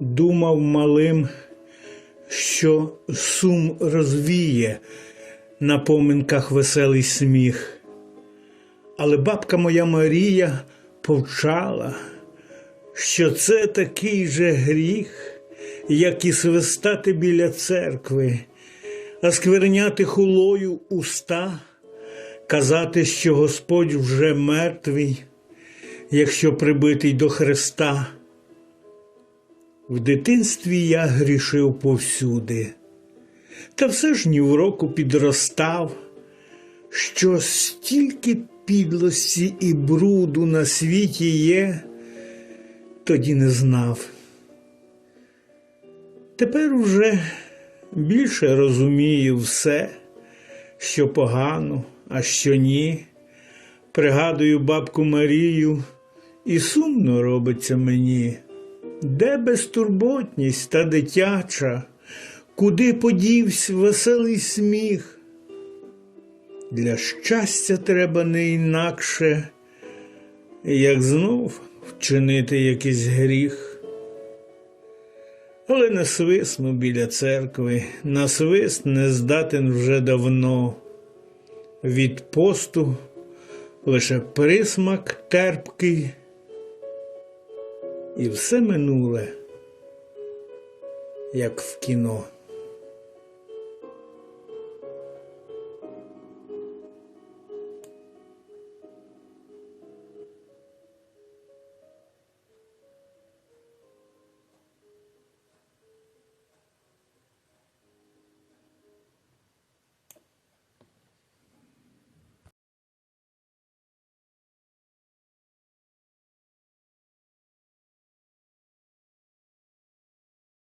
Думав малим, що сум розвіє на поминках веселий сміх. Але бабка моя Марія повчала, що це такий же гріх, як і свистати біля церкви, а скверняти хулою уста, казати, що Господь вже мертвий, якщо прибитий до Христа. В дитинстві я грішив повсюди, та все ж ні в року підростав, що стільки підлості і бруду на світі є, тоді не знав. Тепер уже більше розумію все, що погано, а що ні. Пригадую бабку Марію, і сумно робиться мені. Де безтурботність та дитяча, куди подівсь веселий сміх? Для щастя треба не інакше, як знов вчинити якийсь гріх. Але не свисну біля церкви, на свист не здатен вже давно. Від посту лише присмак терпкий, і все минуле, як в кіно.